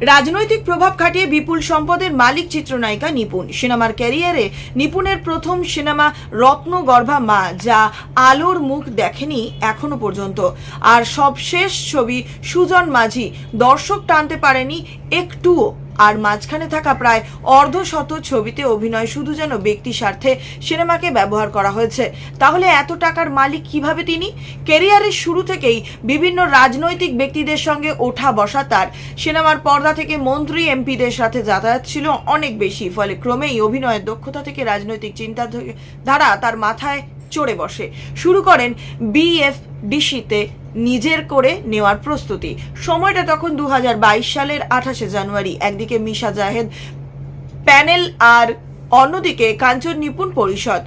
রাজনৈতিক প্রভাব খাটিয়ে বিপুল সম্পদের মালিক চিত্রনায়িকা নিপুণ। সিনেমার ক্যারিয়ারে নিপুণের প্রথম সিনেমা রত্নগর্ভা মা, যা আলোর মুখ দেখেনি এখনও পর্যন্ত। আর সবশেষ ছবি সুজন মাঝি। দর্শক টানতে পারেনি একটুও। আর মাঝখানে থাকা প্রায় অর্ধশত ছবিতে অভিনয় শুধু যেন ব্যক্তি স্বার্থে সিনেমাকে ব্যবহার করা হয়েছে। তাহলে এত টাকার মালিক কীভাবে তিনি? কেরিয়ারের শুরু থেকেই বিভিন্ন রাজনৈতিক ব্যক্তিদের সঙ্গে ওঠা বসা তার। সিনেমার পর্দা থেকে মন্ত্রী, এমপিদের সাথে যাতায়াত ছিল অনেক বেশি, ফলে ক্রমেই অভিনয়ের দক্ষতা থেকে রাজনৈতিক চিন্তাধারা তার মাথায় চড়ে বসে। শুরু করেন বিএফডিসিতে নিজের করে নেওয়ার প্রস্তুতি। সময়টা তখন দু হাজার বাইশ সালের আঠাশে জানুয়ারি। একদিকে মিশা জাহেদ প্যানেল আর অন্যদিকে কাঞ্চন নিপুণ পরিষদ।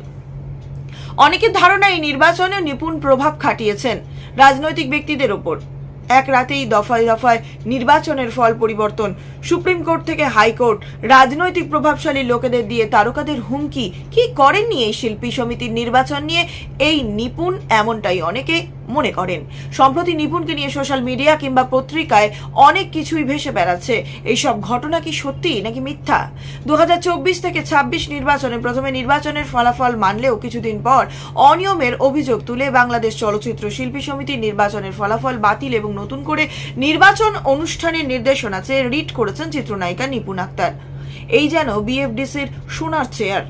অনেকের ধারণা এই নির্বাচনে নিপুণ প্রভাব খাটিয়েছেন রাজনৈতিক ব্যক্তিদের ওপর। এক রাতেই দফায় দফায় নির্বাচনের ফল পরিবর্তন। সুপ্রিম কোর্ট থেকে হাইকোর্ট রাজনৈতিক প্রভাবশালী লোকেদের দিয়ে তারকাদের হুমকি। কি করেননি এই শিল্পী সমিতির নির্বাচন নিয়ে? এই নিপুণ এমনটাই অনেকে মনে করেন। সম্প্রতি নিপুণকে নিয়ে সোশ্যাল মিডিয়া কিংবা পত্রিকায় অনেক কিছুই ভেসে বেড়াচ্ছে। এইসব ঘটনা কি সত্যি নাকি মিথ্যা? দু হাজার চব্বিশ থেকে ২৬ নির্বাচনে প্রথমে নির্বাচনের ফলাফল মানলেও কিছুদিন পর অনিয়মের অভিযোগ তুলে বাংলাদেশ চলচ্চিত্র শিল্পী সমিতির নির্বাচনের ফলাফল বাতিল এবং নতুন করে নির্বাচন অনুষ্ঠানের নির্দেশনা চেয়ে রিট করেছেন চিত্রনায়িকা নিপুণ আক্তার। এই যেন বিএফডিসির সোনার চেয়ার।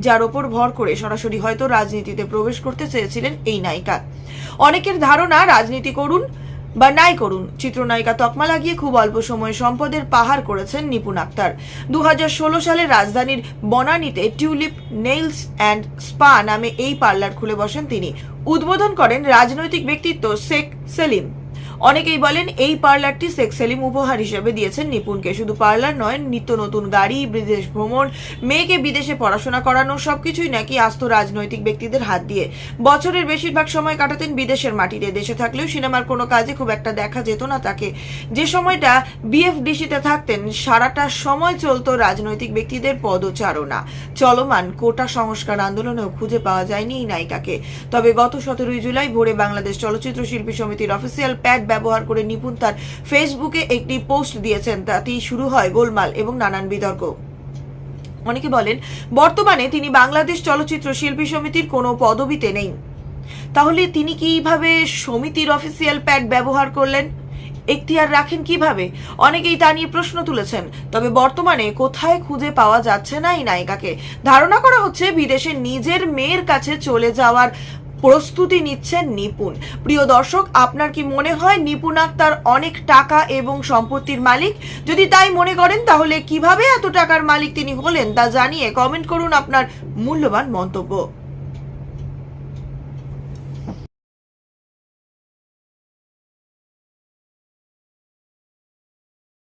যার ওপর ভর করে সরাসরি হয়তো রাজনীতিতে প্রবেশ করতে চেয়েছিলেন এই নায়িকা। অনেকের ধারণা, রাজনীতি করুন বা নাই করুন, চিত্রনায়িকা তকমা লাগিয়ে খুব অল্প সময়ে সম্পদের পাহাড় করেছেন নিপুণ আক্তার। দু হাজার ষোলো সালে রাজধানীর বনানীতে টিউলিপ, নেইলস অ্যান্ড স্পা নামে এই পার্লার খুলে বসেন তিনি। উদ্বোধন করেন রাজনৈতিক ব্যক্তিত্ব শেখ সেলিম। অনেকেই বলেন এই পার্লারটি শেখ সেলিম উপহার হিসেবে দিয়েছেন নিপুণকে। শুধু পার্লার নয়, নিত্য নতুন গাড়ি, বিদেশ ভ্রমণ, মেয়েকে বিদেশে পড়াশোনা করানো, সবকিছুই নাকি আস্ত রাজনৈতিক ব্যক্তিদের হাত দিয়ে। বছরের বেশিরভাগ সময় কাটাতেন বিদেশের মাটিতে। দেশে থাকলেও সিনেমার কোনো কাজে খুব একটা দেখা যেত না তাকে। যে সময়টা বিএফডিসিতে থাকতেন, সারাটা সময় চলতো রাজনৈতিক ব্যক্তিদের পদচারণা। চলমান কোটা সংস্কার আন্দোলনেও খুঁজে পাওয়া যায়নি এই নায়িকাকে। তবে গত সতেরোই জুলাই ভোরে বাংলাদেশ চলচ্চিত্র শিল্পী সমিতির অফিসিয়াল প্যাড ব্যবহার করে নিপুণ তার ফেসবুকে একটি পোস্ট দিয়েছেন। তাতেই শুরু হয় গোলমাল এবং নানান বিতর্ক। অনেকে বলেন, বর্তমানে তিনি বাংলাদেশ চলচ্চিত্র শিল্পী সমিতির কোনো পদবিতে নেই। তাহলে তিনি কীভাবে সমিতির অফিসিয়াল প্যাড ব্যবহার করলেন? এখতিয়ার রাখেন কীভাবে? অনেকেই তা নিয়ে প্রশ্ন তুলেছেন, তবে বর্তমানে কোথায় খুঁজে পাওয়া যাচ্ছে না এই নায়িকাকে? ধারণা করা হচ্ছে, বিদেশে নিজের মেয়ের কাছে চলে যাওয়ার প্রস্তুতি নিচ্ছেন নিপুণ। প্রিয় দর্শক, আপনার কি মনে হয় নিপুণ আক্তার অনেক টাকা এবং সম্পত্তির মালিক? যদি তাই মনে করেন, তাহলে কীভাবে এত টাকার মালিক তিনি হলেন তা জানিয়ে কমেন্ট করুন আপনার মূল্যবান মন্তব্য।